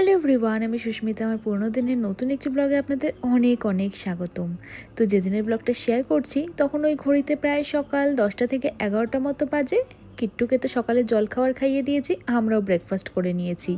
Hello everyone, আমি সুস্মিতা। আমার পুরোনো দিনের নতুন একটি ব্লগে আপনাদের অনেক অনেক স্বাগতম। তো যেদিনের ব্লগটা শেয়ার করছি, তখন ওই ঘড়িতে প্রায় সকাল দশটা থেকে এগারোটা মতো বাজে। কিট্টুকে তো সকালে জল খাওয়ার খাইয়ে দিয়েছি, আমরাও ব্রেকফাস্ট করে নিয়েছি।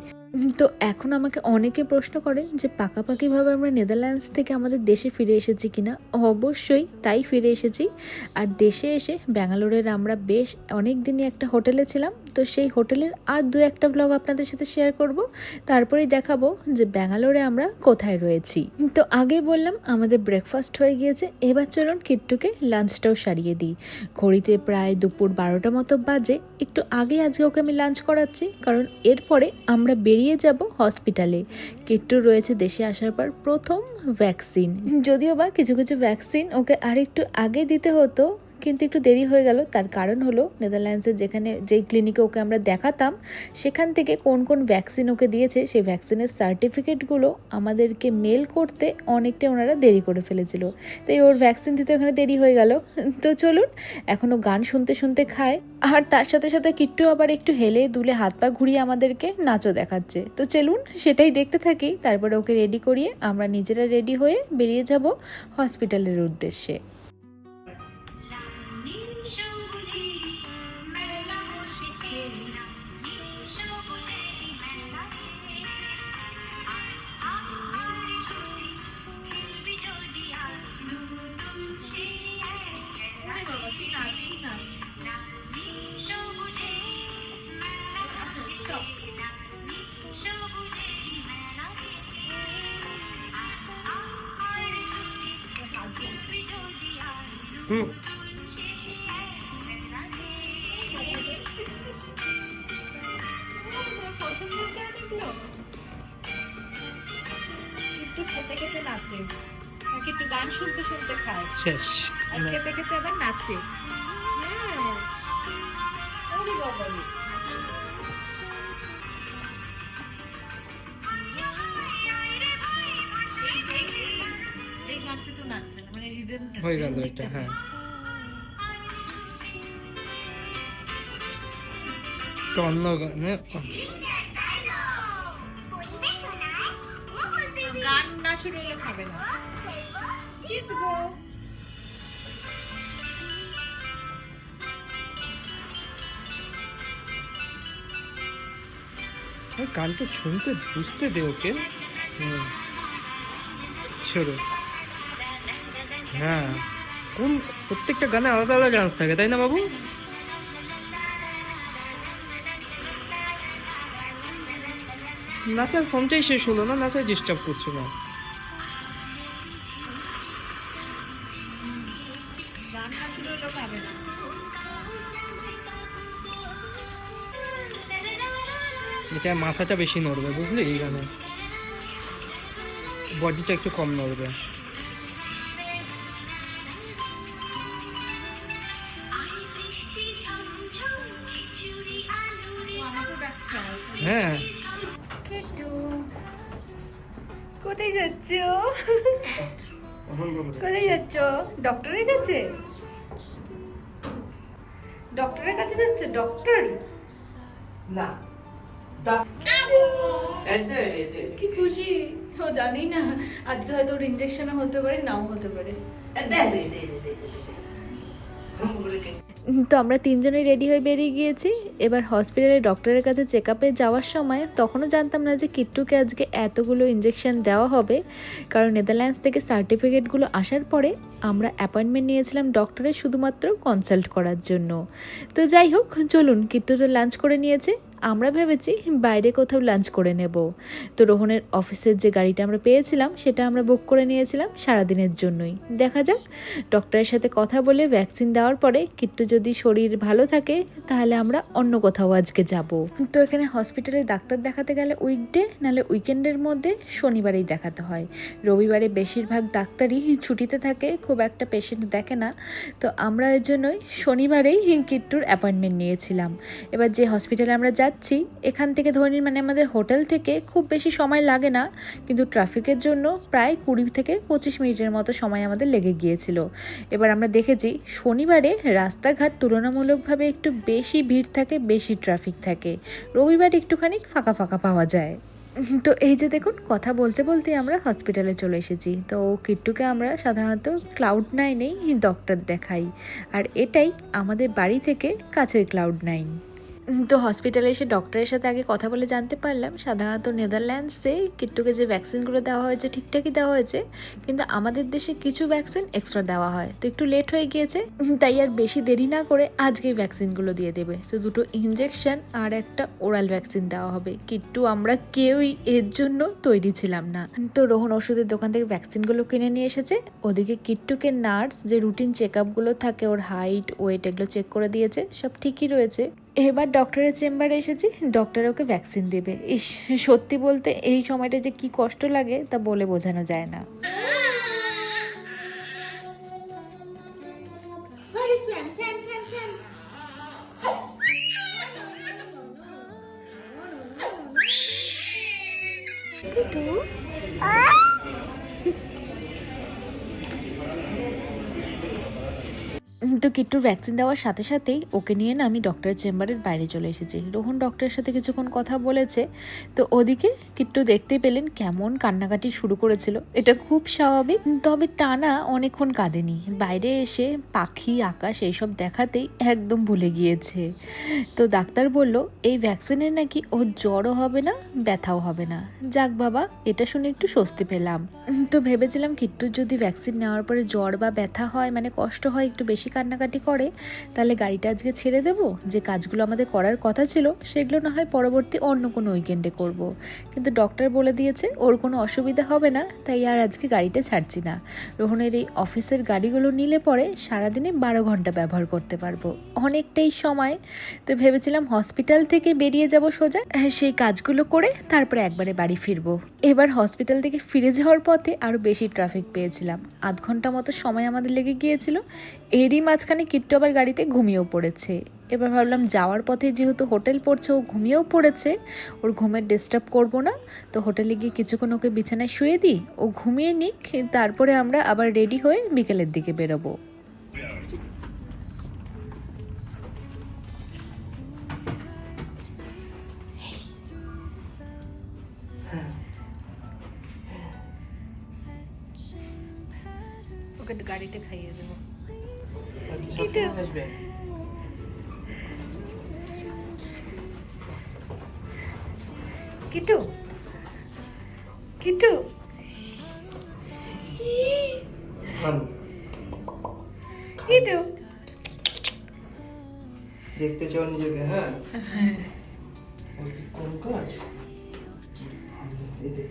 তো এখন আমাকে অনেকে প্রশ্ন করে যে পাকাপাকিভাবে আমরা নেদারল্যান্ডস থেকে আমাদের দেশে ফিরে এসেছি কিনা? অবশ্যই তাই ফিরে এসেছি। আর দেশে এসে ব্যাঙ্গালোরের আমরা বেশ অনেক দিনই একটা হোটেলে ছিলাম। তো সেই হোটেলের আর দু একটা ব্লগ আপনাদের সাথে শেয়ার করব। তারপরেই দেখাবো যে ব্যাঙ্গালোরে আমরা কোথায় রয়েছি। তো আগে বললাম, আমাদের ব্রেকফাস্ট হয়ে গিয়েছে। এবার চলুন কিট্টুকে লাঞ্চটাও সারিয়ে দিই। ঘড়িতে প্রায় দুপুর বারোটা মতো বাজে। একটু আগে আজকে ওকে আমি লাঞ্চ করাচ্ছি। কারণ এরপরে আমরা বেরিয়ে যাব হসপিটালে। কিট্টু রয়েছে দেশে আসার পর প্রথম ভ্যাকসিন। যদিও বা কিছু কিছু ভ্যাকসিন ওকে আরেকটু আগে দিতে হতো কিন্তু একটু দেরি হয়ে গেল। তার কারণ হলো নেদারল্যান্ডসের যেখানে যেই ক্লিনিকে ওকে আমরা দেখাতাম, সেখান থেকে কোন কোন ভ্যাকসিন ওকে দিয়েছে, সেই ভ্যাকসিনের সার্টিফিকেটগুলো আমাদেরকে মেল করতে অনেকটা ওনারা দেরি করে ফেলেছিল। তাই ওর ভ্যাকসিন দিতে ওখানে দেরি হয়ে গেল। তো চলুন এখনও গান শুনতে শুনতে খায়, আর তার সাথে সাথে কিট্টু আবার একটু হেলে দুলে হাত পা ঘুরিয়ে আমাদেরকে নাচও দেখাচ্ছে। তো চলুন, সেটাই দেখতে থাকি, তারপরে ওকে রেডি করিয়ে আমরা নিজেরা রেডি হয়ে বেরিয়ে যাব হসপিটালের উদ্দেশ্যে। হুম। একটু খেতে খেতে নাচে। নাকি একটু গান শুনতে শুনতে খায়। শেষ। আর খেতে খেতে আবার নাচে। হ্যাঁ। বাবা হয়ে গেল এটা হ্যাঁ। অন্য গানে গান না শুরু হলে খাবে না। জিতবো গানটা শুনতে বুঝতে দে ওকে। হুম। শুরু। হ্যাঁ। কোন প্রত্যেকটা গানে আলাদা আলাদা ডান্স থাকে, তাই না বাবু? নাচার ফোনটাই শেষ হলো না? নাচার ডিস্টার্ব করছ না? এটা মাথাটা বেশি নড়বে, বুঝলি এই গানে? বডিটা একটু কম নড়বে। হ্যাঁ। কোথায় যাচ্ছ? কোথায় যাচ্ছ? ডক্টরের কাছে? ডক্টরের কাছে যাচ্ছ? ডক্টর? না। কি খুশি? ও জানি না আজকে হয়তো ওর ইঞ্জেকশনও হতে পারে নাও হতে পারে। তো আমরা তিনজনেই রেডি হয়ে বেরিয়ে গিয়েছি। এবার হসপিটালে ডক্টরের কাছে চেক যাওয়ার সময় তখনও জানতাম না যে কিট্টুকে আজকে এতগুলো ইঞ্জেকশন দেওয়া হবে। কারণ নেদারল্যান্ডস থেকে সার্টিফিকেটগুলো আসার পরে আমরা অ্যাপয়েন্টমেন্ট নিয়েছিলাম ডক্টরের শুধুমাত্র কনসাল্ট করার জন্য। তো যাই হোক, চলুন, কিট্টু তো লাঞ্চ করে নিয়েছে। আমরা ভেবেছি বাইরে কোথাও লাঞ্চ করে নেব। তো রোহনের অফিসের যে গাড়িটা আমরা পেয়েছিলাম, সেটা আমরা বুক করে নিয়েছিলাম সারাদিনের জন্যই। দেখা যাক ডক্টরের সাথে কথা বলে ভ্যাকসিন দেওয়ার পরে কিট্টু যদি শরীর ভালো থাকে, তাহলে আমরা অন্য কোথাও আজকে যাব। তো এখানে হসপিটালে ডাক্তার দেখাতে গেলে উইকডে নাহলে উইকেন্ডের মধ্যে শনিবারেই দেখাতে হয়। রবিবারে বেশিরভাগ ডাক্তারই ছুটিতে থাকে, খুব একটা পেশেন্ট দেখে না। তো আমরা এর জন্যই শনিবারেই কিট্টুর অ্যাপয়েন্টমেন্ট নিয়েছিলাম। এবার যে হসপিটালে আমরা যাচ্ছি এখান থেকে ধরে নিন মানে আমাদের হোটেল থেকে খুব বেশি সময় লাগে না, কিন্তু ট্রাফিকের জন্য প্রায় কুড়ি থেকে পঁচিশ মিনিটের মতো সময় আমাদের লেগে গিয়েছিল। এবার আমরা দেখেছি, শনিবারে রাস্তাঘাট তুলনামূলকভাবে একটু বেশি ভিড় থাকে, বেশি ট্রাফিক থাকে। রবিবার একটুখানি ফাঁকা ফাঁকা পাওয়া যায়। তো এই যে দেখুন, কথা বলতে বলতে আমরা হসপিটালে চলে এসেছি। তো কিট্টুকে আমরা সাধারণত ক্লাউড নাইনেই ডক্টর দেখাই। আর এটাই আমাদের বাড়ি থেকে কাছের ক্লাউড নাইন। তো হসপিটালে এসে ডক্টরের সাথে আগে কথা বলে জানতে পারলাম। সাধারণত নেদারল্যান্ডসে কিট্টুকে যে ভ্যাকসিনগুলো দেওয়া হয়েছে, ঠিকঠাকই দেওয়া হয়েছে, কিন্তু আমাদের দেশে কিছু ভ্যাকসিন এক্সট্রা দেওয়া হয়। তো একটু লেট হয়ে গিয়েছে, তাই আর বেশি দেরি না করে আজকেই ভ্যাকসিনগুলো দিয়ে দেবে। তো দুটো ইঞ্জেকশন আর একটা ওরাল ভ্যাকসিন দেওয়া হবে। কিট্টু, আমরা কেউই এর জন্য তৈরি ছিলাম না। তো রোহন ওষুধের দোকান থেকে ভ্যাকসিনগুলো কিনে নিয়ে এসেছে। ওদিকে কিট্টুকে নার্স যে রুটিন চেক থাকে, ওর হাইট ওয়েট এগুলো চেক করে দিয়েছে, সব ঠিকই রয়েছে। এবার ডক্টরের চেম্বারে এসেছি ডক্টর ওকে ভ্যাকসিন দেবে। ইস, সত্যি বলতে এই সময়টা যে কি কষ্ট লাগে তা বলে বোঝানো যায় না। উম, তো কিট্টুর ভ্যাকসিন দেওয়ার সাথে সাথেই ওকে নিয়ে না আমি ডক্টরের চেম্বারের বাইরে চলে এসেছি। রোহন ডক্টরের সাথে কিছুক্ষণ কথা বলেছে। তো ওদিকে কিট্টু দেখতে পেলেন কেমন কান্নাকাটি শুরু করেছিল। এটা খুব স্বাভাবিক। তবে টানা অনেকক্ষণ কাঁদেনি। বাইরে এসে পাখি আকাশ এইসব দেখাতেই একদম ভুলে গিয়েছে। তো ডাক্তার বলল এই ভ্যাকসিনের নাকি ওর জ্বরও হবে না ব্যথাও হবে না। যাক বাবা এটা শুনে একটু স্বস্তি পেলাম। তো ভেবেছিলাম কিট্টুর যদি ভ্যাকসিন নেওয়ার পরে জ্বর বা ব্যথা হয় মানে কষ্ট হয় একটু বেশি কান্নাকাটি করে তাহলে গাড়িটা আজকে ছেড়ে দেব? যে কাজগুলো আমাদের করার কথা ছিল সেগুলো না হয় পরবর্তী অন্য কোনো উইকেন্ডে করব। কিন্তু ডক্টর বলে দিয়েছে ওর কোনো অসুবিধা হবে না তাই আর আজকে গাড়িটা ছাড়ছি না। রোহনের এই অফিসের গাড়িগুলো নিলে পরে সারাদিনে বারো ঘণ্টা ব্যবহার করতে পারব। অনেকটাই সময়। তো ভেবেছিলাম হসপিটাল থেকে বেরিয়ে যাব সোজা। হ্যাঁ, সেই কাজগুলো করে তারপরে একবারে বাড়ি ফিরবো। এবার হসপিটাল থেকে ফিরে যাওয়ার পথে আরও বেশি ট্রাফিক পেয়েছিলাম। আধ ঘণ্টা মতো সময় আমাদের লেগে গিয়েছিল। এরই মাঝখানে কিট্টু আবার গাড়িতে ঘুমিয়েও পড়েছে। এবার ভাবলাম যাওয়ার পথে যেহেতু হোটেল পড়ছে, ও ঘুমিয়েও পড়েছে, ওর ঘুমের ডিস্টার্ব করব না। তো হোটেলে গিয়ে কিছুক্ষণ ওকে বিছানায় শুয়ে দিই, ও ঘুমিয়ে নিক, তারপরে আমরা আবার রেডি হয়ে বিকেলের দিকে বেরোবো। সবসময় আসবে কিটু কিটু খান। কিটু দেখতে চাও নিজেকে হ্যাঁ কোন কাজ এই দেখ,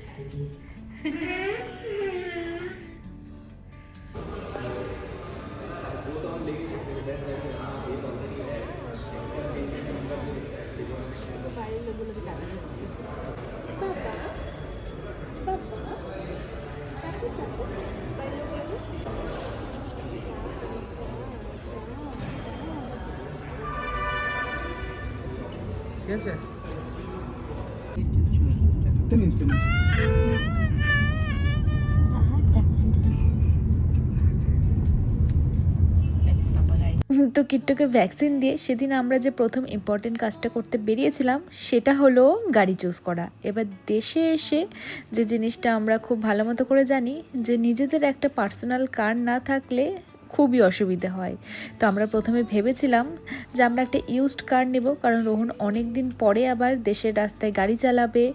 তো কিট্টুকে ভ্যাকসিন দিয়ে সেদিন আমরা যে প্রথম ইম্পর্টেন্ট কাজটা করতে বেরিয়েছিলাম, সেটা হলো গাড়ি চুজ করা। এবার দেশে এসে যে জিনিসটা আমরা খুব ভালো মতো করে জানি, যে নিজেদের একটা পার্সোনাল কার না থাকলে খুবই অসুবিধে হয়। তো আমরা প্রথমে ভেবেছিলাম যে আমরা একটা ইউজড কার নেব, কারণ রোহন অনেক দিন পরে আবার দেশের রাস্তায় গাড়ি চালাবে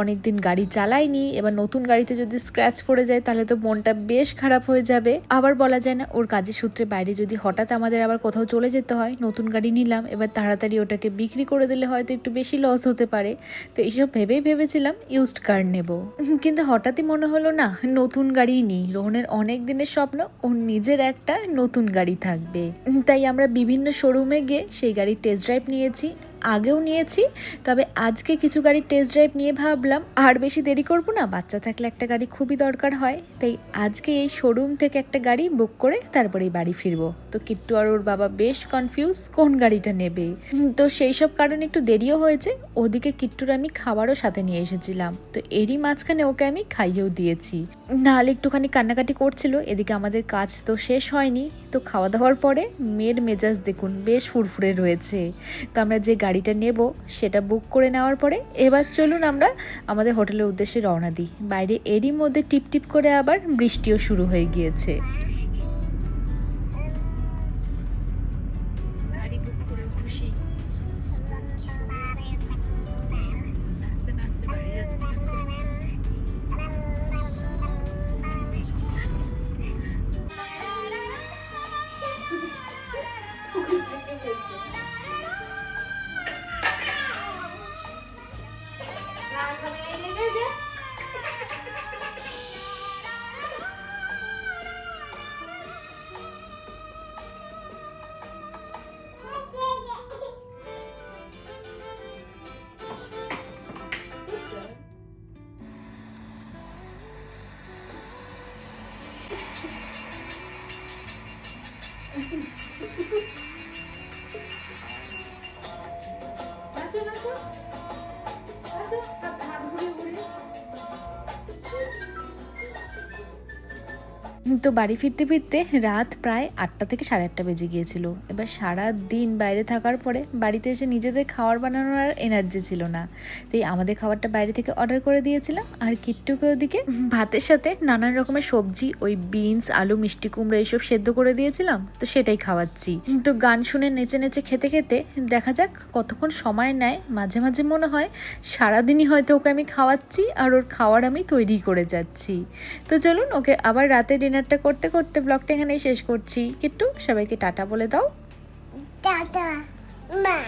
অনেক দিন গাড়ি চালায়নি, এবার নতুন গাড়িতে যদি স্ক্র্যাচ পড়ে যায় তাহলে তো মনটা বেশ খারাপ হয়ে যাবে। আবার বলা যায় না, ওর কাজের সূত্রে বাইরে যদি হঠাৎ আমাদের আবার কোথাও চলে যেতে হয়, নতুন গাড়ি নিলাম, এবার তাড়াতাড়ি ওটাকে বিক্রি করে দিলে হয়তো একটু বেশি লস হতে পারে। তো এইসব ভেবেই ভেবেছিলাম ইউজড কার নেব। কিন্তু হঠাৎই মনে হলো না, নতুন গাড়িই নিই। রোহনের অনেক দিনের স্বপ্ন, ওর নিজের একটা নতুন গাড়ি থাকবে। তাই আমরা বিভিন্ন শোরুমে গিয়ে সেই গাড়ির টেস্ট ড্রাইভ নিয়েছি। আগেও নিয়েছি, তবে আজকে কিছু গাড়ির টেস্ট ড্রাইভ নিয়ে ভাবলাম, আর বেশি দেরি করব না, বাচ্চা থাকলে একটা গাড়ি খুবই দরকার হয়। তাই আজকে এই শোরুম থেকে একটা গাড়ি বুক করে তারপরেই বাড়ি ফিরবো। তো কিট্টু আর ওর বাবা বেশ কনফিউজ কোন গাড়িটা নেবে। তো সেই সব কারণে একটু দেরিও হয়েছে, ওদিকে কিট্টুর আমি খাবারও সাথে নিয়ে এসেছিলাম। তো এরই মাঝখানে ওকে আমি খাইয়েও দিয়েছি। নাহলে একটুখানি কান্নাকাটি করছিল, এদিকে আমাদের কাজ তো শেষ হয়নি। তো খাওয়া দাওয়ার পরে মেয়ের মেজাজ দেখুন, বেশ ফুরফুরে রয়েছে। তো আমরা যে গাড়ি গাড়িটা নেব, সেটা বুক করে নেওয়ার পরে এবার চলুন আমরা আমাদের হোটেলের উদ্দেশ্যে রওনা দিই। বাইরে এরই মধ্যে টিপ টিপ করে আবার বৃষ্টিও শুরু হয়ে গিয়েছে। Thank you. তো বাড়ি ফিরতে ফিরতে রাত প্রায় আটটা থেকে সাড়ে আটটা বেজে গিয়েছিল। এবার সারা দিন বাইরে থাকার পরে বাড়িতে এসে নিজেদের খাবার বানানোর আর এনার্জি ছিল না। তো এই আমাদের খাবারটা বাইরে থেকে অর্ডার করে দিয়েছিলাম। আর কিট্টুকে ওদিকে ভাতের সাথে নানান রকমের সবজি, ওই বিনস আলু, মিষ্টি কুমড়ো এইসব সেদ্ধ করে দিয়েছিলাম। তো সেটাই খাওয়াচ্ছি। তো গান শুনে নেচে নেচে খেতে খেতে দেখা যাক কতক্ষণ সময় নেয়। মাঝে মাঝে মনে হয় সারাদিনই হয়তো ওকে আমি খাওয়াচ্ছি আর ওর খাওয়ার আমি তৈরি করে যাচ্ছি। তো চলুন ওকে আবার রাতে ডিনারটা করতে করতে ব্লগটা এখানেই শেষ করছি। কিট্টু সবাইকে টাটা বলে দাও। টাটা মা।